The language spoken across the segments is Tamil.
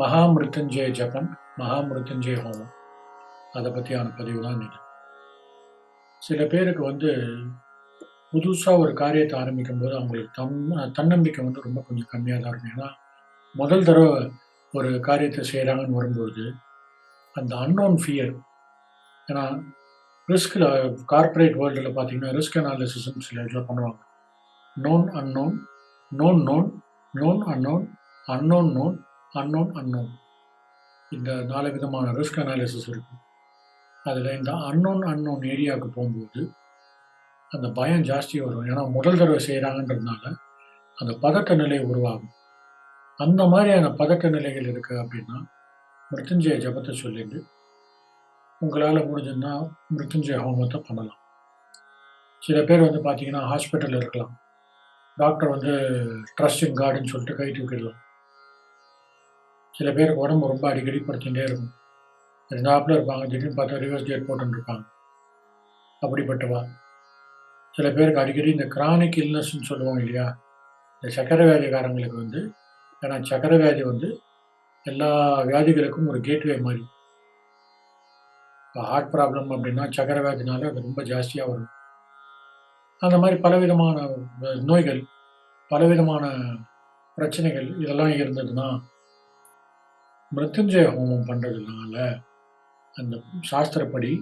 மகாமிருத்துஞ்சய ஜபம் மகாமிருத்துஞ்சய ஹோமம். அதை பற்றியான பதிவு தான் இது. சில பேருக்கு வந்து புதுசாக ஒரு காரியத்தை ஆரம்பிக்கும் போது அவங்களுக்கு தன் தன்னம்பிக்கை வந்து ரொம்ப கொஞ்சம் கம்மியாக தான் இருக்கும். ஏன்னா முதல் தடவை ஒரு காரியத்தை செய்கிறாங்கன்னு வரும்போது அந்த அன்னோன் ஃபியர் ஏன்னா ரிஸ்கில் கார்ப்பரேட் வேர்ல்டில் பார்த்தீங்கன்னா ரிஸ்க் அனாலிசிஸ்ன்னு சில இதில் பண்ணுவாங்க. Known unknown known known known unknown unknown known unknown unknown இந்த நாலு விதமான ரிஸ்க் அனாலிசிஸ் இருக்கும். அதில் இந்த அன்னோன் அன்னோன் ஏரியாவுக்கு போகும்போது அந்த பயம் ஜாஸ்தி வரும். ஏன்னா முதல் தடவை செய்கிறாங்கன்றதுனால அந்த பதக்க நிலை உருவாகும். அந்த மாதிரியான பதக்க நிலைகள் இருக்குது அப்படின்னா மிருத்துஞ்சய ஜபத்தை சொல்லிட்டு உங்களால் முடிஞ்சதுன்னா மிருத்துஞ்சய ஹோமத்தை பண்ணலாம். சில பேர் வந்து பார்த்தீங்கன்னா ஹாஸ்பிட்டலில் இருக்கலாம். டாக்டர் வந்து ட்ரஸ்ட் இன் கார்டுன்னு சொல்லிட்டு கை தூக்கிடலாம். சில பேருக்கு உடம்பு ரொம்ப அடிக்கடி படுத்துட்டே இருக்கும். இருந்தாப்புல இருப்பாங்க திடீர்னு பார்த்தா ரிவர்ஸ் கேட் போட்டுருப்பாங்க இருப்பாங்க அப்படிப்பட்டவா? சில பேருக்கு அடிக்கடி இந்த கிரானிக் இல்னஸ்ன்னு சொல்லுவோம் இல்லையா? இந்த சக்கரை வியாதிக்காரங்களுக்கு வந்து ஏன்னா சக்கரை வியாதி வந்து எல்லா வியாதிகளுக்கும் ஒரு கேட்வே மாதிரி. இப்போ ஹார்ட் ப்ராப்ளம் அப்படின்னா சக்கரை வியாதினால அது ரொம்ப ஜாஸ்தியாக வரும். அந்த மாதிரி பலவிதமான நோய்கள் பலவிதமான பிரச்சனைகள் இதெல்லாம் இருந்ததுன்னா மிருத்யுஞ்சய ஹோமம் பண்ணுறதுனால அந்த சாஸ்திரப்படி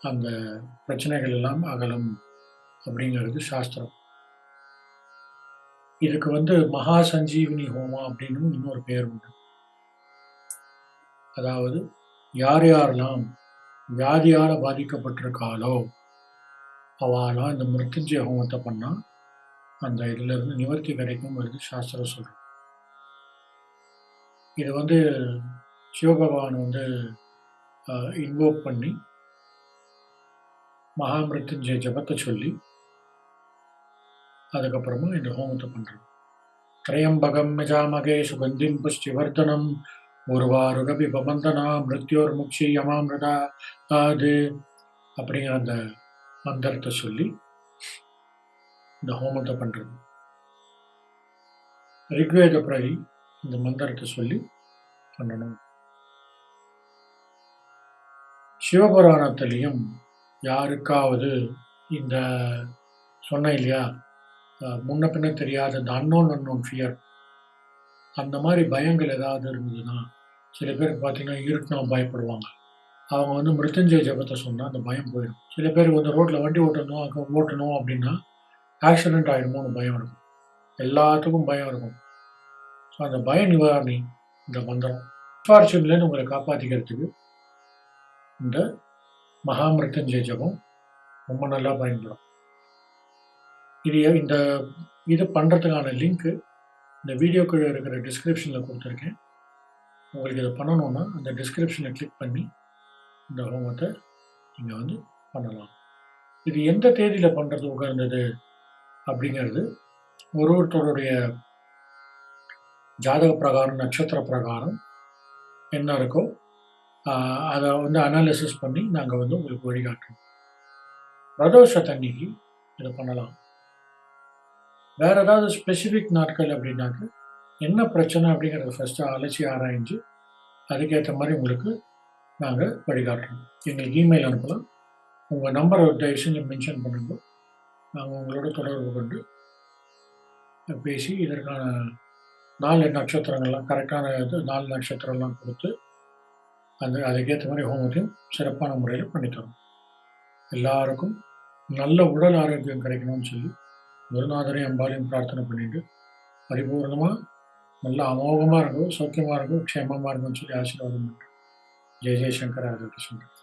அந்த பிரச்சனைகள் எல்லாம் அகலும் அப்படிங்கிறது சாஸ்திரம். இதுக்கு வந்து மகா சஞ்சீவினி ஹோமம் அப்படின்னு இன்னொரு பேர் உண்டு. அதாவது யார் யாரெல்லாம் வியாதியால் பாதிக்கப்பட்டிருக்காளோ அவாலாம் இந்த மிருத்யுஞ்சய ஹோமத்தை பண்ணால் அந்த இதுல இருந்து நிவர்த்தி வருது சாஸ்திரம் சொல்கிறோம் இது வந்து சிவபகவான் வந்து இன்வோக் பண்ணி மகாமிருத்துஞ்சய ஜபத்தை சொல்லி அதுக்கப்புறமா இந்த ஹோமத்தை பண்ணுறோம் திரையம்பகம் மிஜாமகே சுகந்திம் புஷ்டிவர்தனம் உருவாருகபி பபந்தனா மிருத்யோர் முக்ஷி யமாமிருதா அது அப்படிங்கிற அந்த மந்திரத்தை சொல்லி இந்த ஹோமத்தை பண்ணுறது ரிக்வேத பிரதி இந்த மந்திரத்தை சொல்லி பண்ணணும். சிவபுராணத்திலையும் யாருக்காவது இந்த சொன்ன இல்லையா? முன்ன பின்ன தெரியாத இந்த அன்னோன் அன்னோன் ஃபியர் அந்த மாதிரி பயங்கள் ஏதாவது இருந்ததுன்னா சில பேருக்கு பார்த்தீங்கன்னா இருட்டுனா பயப்படுவாங்க. அவங்க வந்து மிருத்துஞ்சய ஜபத்தை சொன்னால் அந்த பயம் போயிடும். சில பேர் வந்து ரோட்டில் வண்டி ஓட்டணும் அங்கே ஓட்டணும் அப்படின்னா ஆக்சிடென்ட் ஆகிடுமோன்னு பயம் இருக்கும். எல்லாத்துக்கும் பயம் இருக்கும். ஸோ அந்த பய நிவாரணி இந்த மந்திரம். ஃபார்ச்சூன்லேருந்து உங்களை காப்பாற்றிக்கிறதுக்கு இந்த மகாமிருத்தஞ்சய ஜபம் ரொம்ப நல்லா பயன்படும். இது இந்த இது பண்ணுறதுக்கான லிங்க்கு இந்த வீடியோக்குள்ள இருக்கிற டிஸ்கிரிப்ஷனில் கொடுத்துருக்கேன். உங்களுக்கு இதை பண்ணணுன்னா அந்த டிஸ்கிரிப்ஷனை கிளிக் பண்ணி இந்த ஹோமத்தை நீங்கள் வந்து பண்ணலாம். இது எந்த தேதியில் பண்ணுறது உகந்தது அப்படிங்கிறது ஒரு ஒருத்தருடைய ஜாதக பிரகாரம் நட்சத்திர பிரகாரம் என்ன இருக்கோ அதை வந்து அனாலிசிஸ் பண்ணி நாங்கள் வந்து உங்களுக்கு வழிகாட்டுறோம். பிரதோஷத்தன்னைக்கு இதை பண்ணலாம். வேற ஏதாவது ஸ்பெசிஃபிக் நாட்கள் அப்படின்னாக்க என்ன பிரச்சனை அப்படிங்கிறத ஃபஸ்ட்டு அலசி ஆராய்ஞ்சு அதுக்கேற்ற மாதிரி உங்களுக்கு நாங்கள் வழிகாட்டுறோம். எங்களுக்கு இமெயில் அனுப்பலாம். உங்கள் நம்பரை தயவு செஞ்சு மென்ஷன் பண்ணுங்க. நாங்கள் உங்களோட தொடர்பு கொண்டு பேசி இதற்கான நாலு நட்சத்திரங்கள்லாம் கரெக்டான இது நாலு நட்சத்திரம்லாம் கொடுத்து அந்த அதுக்கேற்ற மாதிரி ஹோமத்தையும் சிறப்பான முறையில் பண்ணித்தரும் எல்லாருக்கும் நல்ல உடல் ஆரோக்கியம் கிடைக்கணும்னு சொல்லி குருநாதரையும் அம்பாலையும் பிரார்த்தனை பண்ணிட்டு பரிபூர்ணமாக நல்லா அமோகமாக இருக்கும் சௌக்கியமாக இருக்கும் க்ஷேமமாக இருக்கும்னு சொல்லி ஆசீர்வாதம் பண்ணுறேன் ஜெய ஜெயசங்கர் சொல்கிறேன்